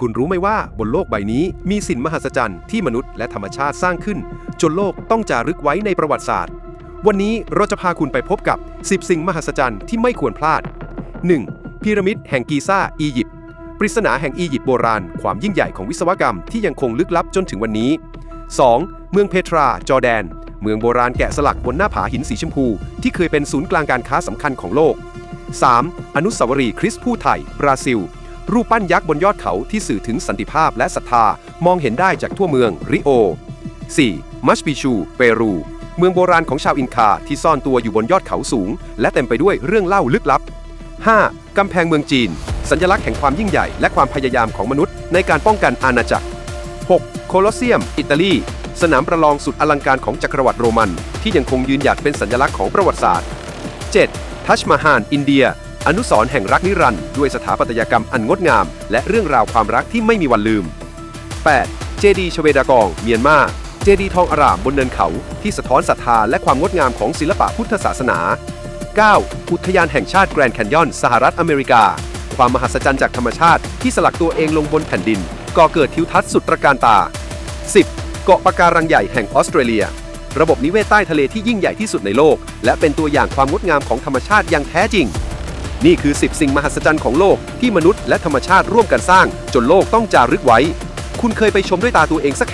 คุณรู้ไหมว่าบนโลกใบนี้มีสิ่งมหัศจรรย์ที่มนุษย์และธรรมชาติสร้างขึ้น จนโลกต้องจารึกไว้ในประวัติศาสตร์ วันนี้เราจะพาคุณไปพบกับ 10 สิ่งมหัศจรรย์ที่ไม่ควรพลาด 1. พีระมิดแห่งกีซ่าอียิปต์ปริศนาแห่งอียิปต์โบราณ ความยิ่งใหญ่ของวิศวกรรมที่ยังคงลึกลับจนถึงวันนี้ 2. เมืองเพทรา จอร์แดน เมืองโบราณแกะสลักบนหน้าผาหินสีชมพู ที่เคยเป็นศูนย์กลางการค้าสำคัญของโลก 3. อนุสาวรีย์คริสต์ผู้ไทย บราซิล รูปปั้นยักษ์บนยอดเขาที่สื่อถึงสันติภาพและศรัทธามองเห็นได้จากทั่วเมืองริโอ 4. มัชปิชู เปรู เมืองโบราณของชาวอินคาที่ซ่อนตัวอยู่บนยอดเขาสูง และเต็มไปด้วยเรื่องเล่าลึกลับ 5. กำแพงเมืองจีน สัญลักษณ์แห่งความยิ่งใหญ่และความพยายามของมนุษย์ในการป้องกันอาณาจักร 6. โคลอสเซียม อิตาลี สนามประลองสุดอลังการของจักรวรรดิโรมัน ที่ยังคงยืนหยัดเป็นสัญลักษณ์ของประวัติศาสตร์ 7. ทัชมาฮานอินเดีย อนุสร์แห่งรักนิรันด์ด้วยสถาปัตยกรรมอันงดงาม และเรื่องราวความรักที่ไม่มีวันลืม 8. เจดีชเวดากอง เมียนมา เจดีทองอารามบนเนินเขา ที่สะท้อนศรัทธาและความงดงามของศิลปะพุทธศาสนา 9. อุทยานแห่งชาติแกรนด์แคนยอน สหรัฐอเมริกา ความมหัศจรรย์จากธรรมชาติที่สลักตัวเองลงบนแผ่นดิน ก่อเกิดทิวทัศน์สุดตระการตา 10. เกาะปะการังใหญ่แห่งออสเตรเลีย ระบบนิเวศใต้ทะเลที่ยิ่งใหญ่ที่สุดในโลก และเป็นตัวอย่างความงดงามของธรรมชาติอย่างแท้จริง นี่คือ 10 สิ่งมหัศจรรย์ของโลกที่มนุษย์และธรรมชาติร่วมกันสร้าง จนโลกต้องจารึกไว้ คุณเคยไปชมด้วยตาตัวเองสัก